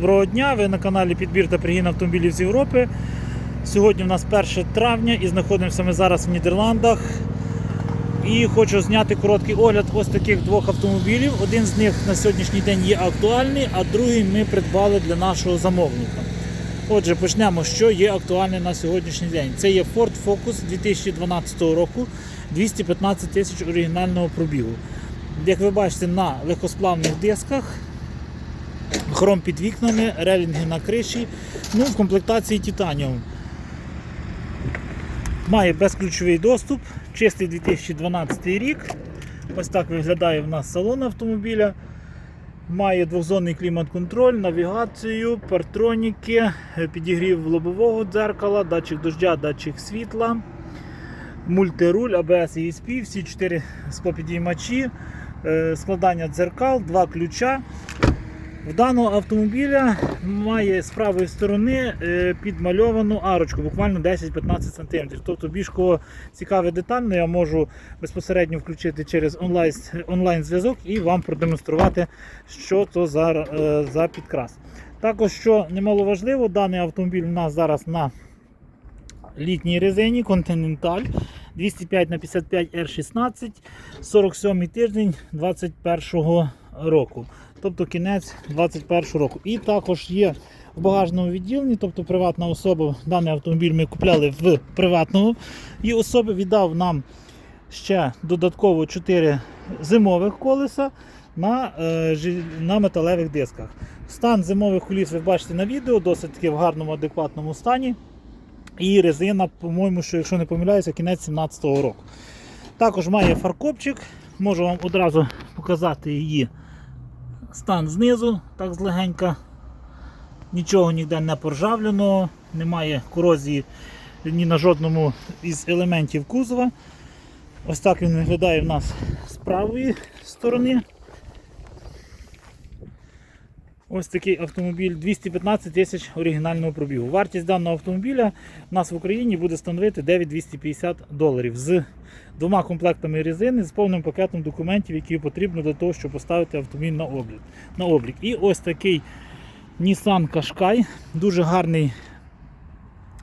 Доброго дня, ви на каналі Підбір та пригін автомобілів з Європи. Сьогодні у нас 1 травня і знаходимося ми зараз в Нідерландах. І хочу зняти короткий огляд ось таких двох автомобілів. Один з них на сьогоднішній день є актуальний, а другий ми придбали для нашого замовника. Отже, почнемо, що є актуальне на сьогоднішній день. Це є Ford Focus 2012 року, 215 тисяч оригінального пробігу. Як ви бачите, на легкосплавних дисках хром під вікнами, релінги на криші, ну в комплектації Titanium. Має безключовий доступ, чистий 2012 рік. Ось так виглядає в нас салон автомобіля. Має двохзонний клімат-контроль, навігацію, партроніки, підігрів лобового дзеркала, датчик дождя, датчик світла, мультируль, ABS і ESP, всі 4 склопідіймачі, е, складання дзеркал, два ключа. В даного автомобіля має з правої сторони е, підмальовану арочку, буквально 10-15 см. Тобто більш кого цікаве детально, я можу безпосередньо включити через онлайн, онлайн зв'язок і вам продемонструвати, що це за, е, за підкрас. Також, що немаловажливо, даний автомобіль у нас зараз на літній резині Continental 205 на 55 R16, 47 тиждень 21 року. Тобто кінець 21 року. І також є в багажному відділенні, тобто приватна особа, даний автомобіль ми купляли в приватного і особи віддав нам ще додатково 4 зимових колеса на, е, на металевих дисках. Стан зимових коліс ви бачите на відео, досить таки в гарному, адекватному стані. І резина, по-моєму, що якщо не помиляюся, кінець 17-го року. Також має фаркопчик, можу вам одразу показати її стан знизу, так злегенька. Нічого ніде не поржавлено, немає корозії ні на жодному із елементів кузова. Ось так він виглядає в нас з правої сторони. Ось такий автомобіль 215 тисяч оригінального пробігу. Вартість даного автомобіля в нас в Україні буде становити 9250 доларів з двома комплектами резини, з повним пакетом документів, які потрібно для того, щоб поставити автомобіль на облік. На облік. І ось такий Nissan Qashqai, дуже гарний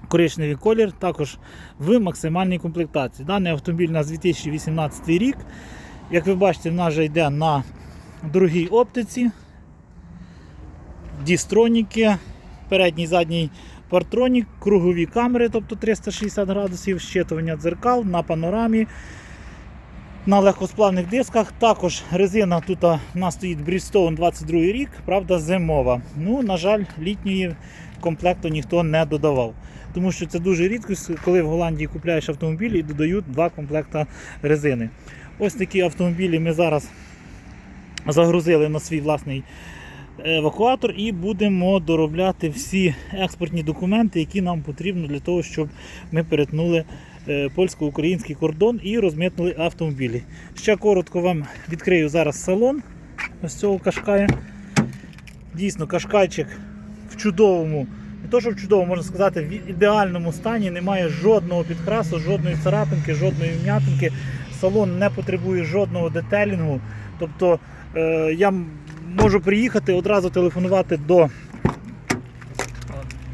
коричневий колір, також в максимальній комплектації. Даний автомобіль у нас 2018 рік. Як ви бачите, в нас вже йде на дорогій оптиці. Дістроніки, передній задній партронік, кругові камери, тобто 360 градусів, щитування дзеркал на панорамі, на легкосплавних дисках. Також резина тут у нас стоїть Bridgestone 22 рік, правда, зимова. Ну, на жаль, літньої комплекту ніхто не додавав. Тому що це дуже рідко, коли в Голландії купляєш автомобіль і додають два комплекта резини. Ось такі автомобілі ми зараз загрузили на свій власний евакуатор і будемо доробляти всі експортні документи, які нам потрібно для того, щоб ми перетнули е, польсько-український кордон і розмитнули автомобілі. Ще коротко вам відкрию зараз салон ось цього кашкая. Дійсно, кашкайчик в чудовому, не то, що в чудовому, можна сказати, в ідеальному стані, немає жодного підкрасу, жодної царапинки, жодної вм'ятинки. Салон не потребує жодного детелінгу. Тобто е, я можу приїхати, одразу телефонувати до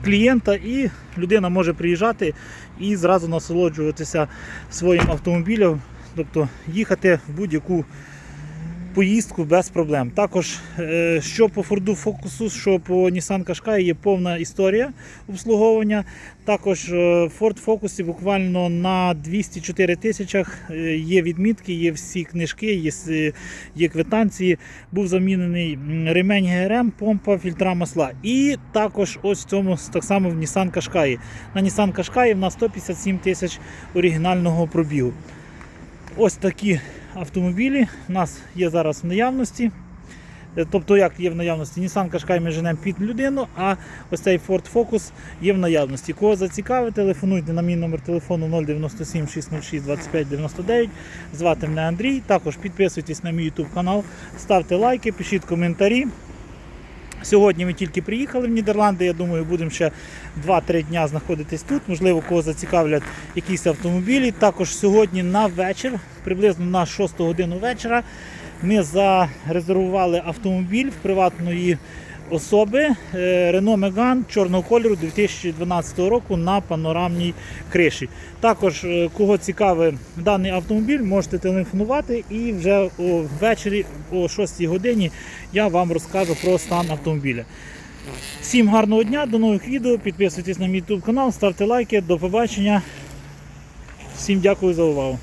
клієнта, і людина може приїжджати і зразу насолоджуватися своїм автомобілем, тобто їхати в будь-яку поїздку без проблем. Також, е, що по Ford Focus, що по Nissan Qashqai є повна історія обслуговування. Також е, Ford Focus буквально на 204 тисячах е, є відмітки, є всі книжки, є, є квитанції. Був замінений ремень ГРМ, помпа, фільтра масла. І також ось цьому так само в Nissan Qashqai. На Nissan Qashqai в нас 157 тисяч оригінального пробігу. Ось такі автомобілі у нас є зараз в наявності. Е, Тобто, як є в наявності, Nissan Qashqai ми женемо під людину, а ось цей Ford Focus є в наявності. Кого зацікавить, телефонуйте на мій номер телефону 097 606 25 99. Звати мене Андрій. Також підписуйтесь на мій YouTube канал, ставте лайки, пишіть коментарі. Сьогодні ми тільки приїхали в Нідерланди. Я думаю, будемо ще 2-3 дня знаходитись тут. Можливо, кого зацікавлять якісь автомобілі. Також сьогодні на вечір, приблизно на 6 годину вечора, ми зарезервували автомобіль в приватної особи е, Renault Megane чорного кольору 2012 року на панорамній криші. Також, е, кого цікавий даний автомобіль, можете телефонувати і вже ввечері о 6 годині я вам розкажу про стан автомобіля. Всім гарного дня, до нових відео. Підписуйтесь на мій YouTube канал, ставте лайки. До побачення. Всім дякую за увагу.